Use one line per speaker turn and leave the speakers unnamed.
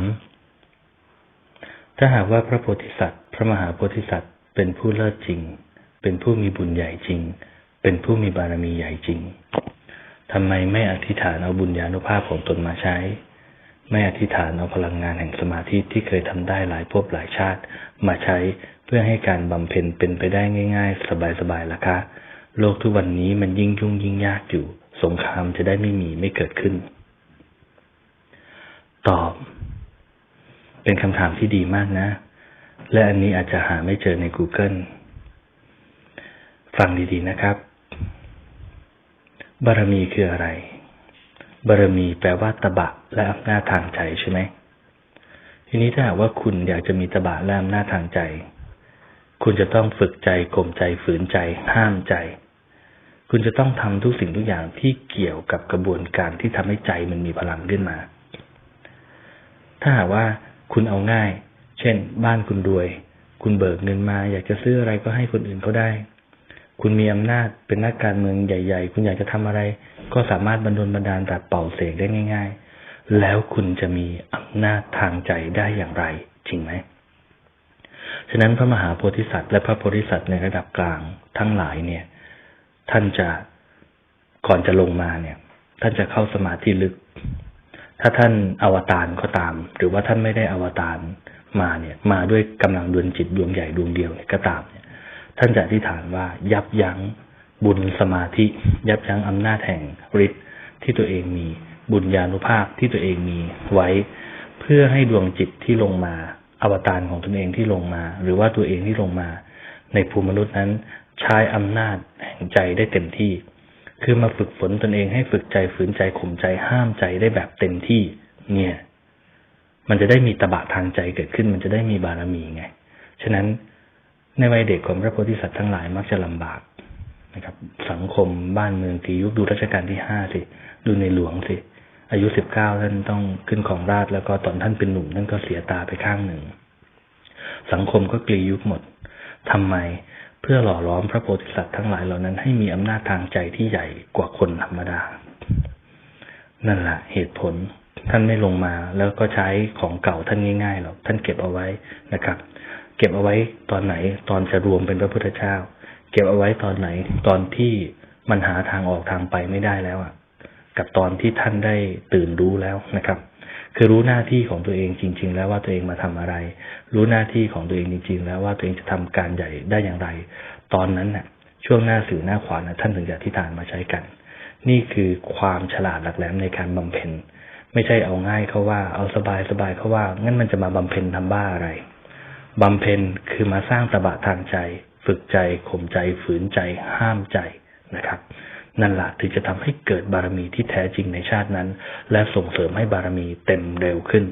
ามถ้าหากว่าพระโพธิสัตว์ พระมหาโพธิสัตว์ เป็นผู้เลิศจริง เป็นผู้มีบุญใหญ่จริง เป็นผู้มีบารมีใหญ่จริงทำไมไม่อธิษฐานเอาบุญญาณุภาพของตนมาใช้ ไม่อธิษฐานเอาพลังงานแห่งสมาธิที่เคยทำได้หลายภพหลายชาติ มาใช้เพื่อให้การบำเพ็ญเป็นไปได้ง่าย ๆ สบายๆล่ะคะ โลกทุกวันนี้มันยิ่งยุ่งยิ่งยากอยู่ สงครามจะได้ไม่มีไม่เกิดขึ้น ตอบ เป็นคำถามที่ดีมากนะ และอันนี้อาจจะหาไม่เจอใน Google ฟังดีๆนะครับ บารมีคืออะไร บารมีแปลว่าตบะและอำนาจทางใจใช่ไหมทีนี้ถ้าหากว่าคุณอยากจะมีตบะและอำนาจทางใจ คุณจะต้องฝึกใจข่มใจฝืนใจ ห้ามใจ คุณจะต้องทำทุกสิ่งทุกอย่างที่เกี่ยวกับกระบวนการที่ทำให้ใจมันมีพลังขึ้นมา ถ้าหากว่า คุณเอาง่าย เช่น บ้านคุณรวย คุณเบิกเงินมา อยากจะซื้ออะไรก็ให้คนอื่นเขาได้ คุณมีอำนาจเป็นนักการเมืองใหญ่ ๆ คุณอยากจะทำอะไร ก็สามารถบรรดลบันดาลแบบเป่าเสกได้ง่าย ๆ แล้วคุณจะมีอำนาจทางใจได้อย่างไร จริงไหมฉะนั้นพระมหาโพธิสัตว์และพระโพธิสัตว์ในระดับกลางทั้งหลายเนี่ย ท่านจะก่อนจะลงมาเนี่ย ท่านจะเข้าสมาธิลึก ถ้าท่านอวตารก็ตาม หรือว่าท่านไม่ได้อวตารมาเนี่ย มาด้วยกำลังดวงจิตดวงใหญ่ดวงเดียวเนี่ยก็ตามเนี่ย ท่านจะอธิษฐานว่ายับยั้งบุญสมาธิ ยับยั้งอำนาจแห่งฤทธิ์ที่ตัวเองมีบุญญาณุภาพที่ตัวเองมีไว้ เพื่อให้ดวงจิตที่ลงมาอวตารของตนเองที่ลงมา หรือว่าตัวเองที่ลงมา ในภูมิมนุษย์นั้นใช้อำนาจแห่งใจได้เต็มที่ คือมาฝึกฝนตนเองให้ฝึกใจฝืนใจข่มใจห้ามใจได้แบบเต็มที่ เนี่ย มันจะได้มีตบะทางใจเกิดขึ้น มันจะได้มีบารมีไง ฉะนั้นในวัยเด็กของพระโพธิสัตว์ทั้งหลายมักจะลำบากนะครับ สังคมบ้านเมืองตียุคดูรัชกาลที่ห้าสิดูในหลวงสิอายุสิบเก้าท่านต้องขึ้นของราชแล้วก็ตอนท่านเป็นหนุ่มท่านก็เสียตาไปข้างหนึ่ง สังคมก็กลียุคหมดทำไม เพื่อหล่อล้อมพระโพธิสัตว์ทั้งหลายเหล่านั้น ให้มีอำนาจทางใจที่ใหญ่กว่าคนธรรมดา นั่นแหละเหตุผลท่านไม่ลงมา แล้วก็ใช้ของเก่าท่านง่ายๆหรอกท่านเก็บเอาไว้นะครับ เก็บเอาไว้ตอนไหนตอนจะรวมเป็นพระพุทธเจ้า เก็บเอาไว้ตอนไหน ตอนที่มันหาทางออกทางไปไม่ได้แล้วอะ กับตอนที่ท่านได้ตื่นรู้แล้วนะครับ คือรู้หน้าที่ของตัวเองจริง ๆ แล้วว่าตัวเองมาทำอะไร รู้หน้าที่ของตัวเองจริง ๆ แล้วว่าตัวเองจะทำการใหญ่ได้อย่างไร ตอนนั้นน่ะ ช่วงหน้าสื่อหน้าขวานะท่านถึงจะอธิษฐานมาใช้กัน นี่คือความฉลาดหลักแหลมในการบำเพ็ญ ไม่ใช่เอาง่ายเขาว่า เอาสบายสบายเขาว่า งั้นมันจะมาบำเพ็ญทำบ้าอะไรบำเพ็ญคือมาสร้างตบะทางใจ ฝึกใจข่มใจฝืนใจห้ามใจนะครับ นั่นแหละถึงจะทำให้เกิดบารมีที่แท้จริงในชาตินั้น และส่งเสริมให้บารมีเต็มเร็วขึ้น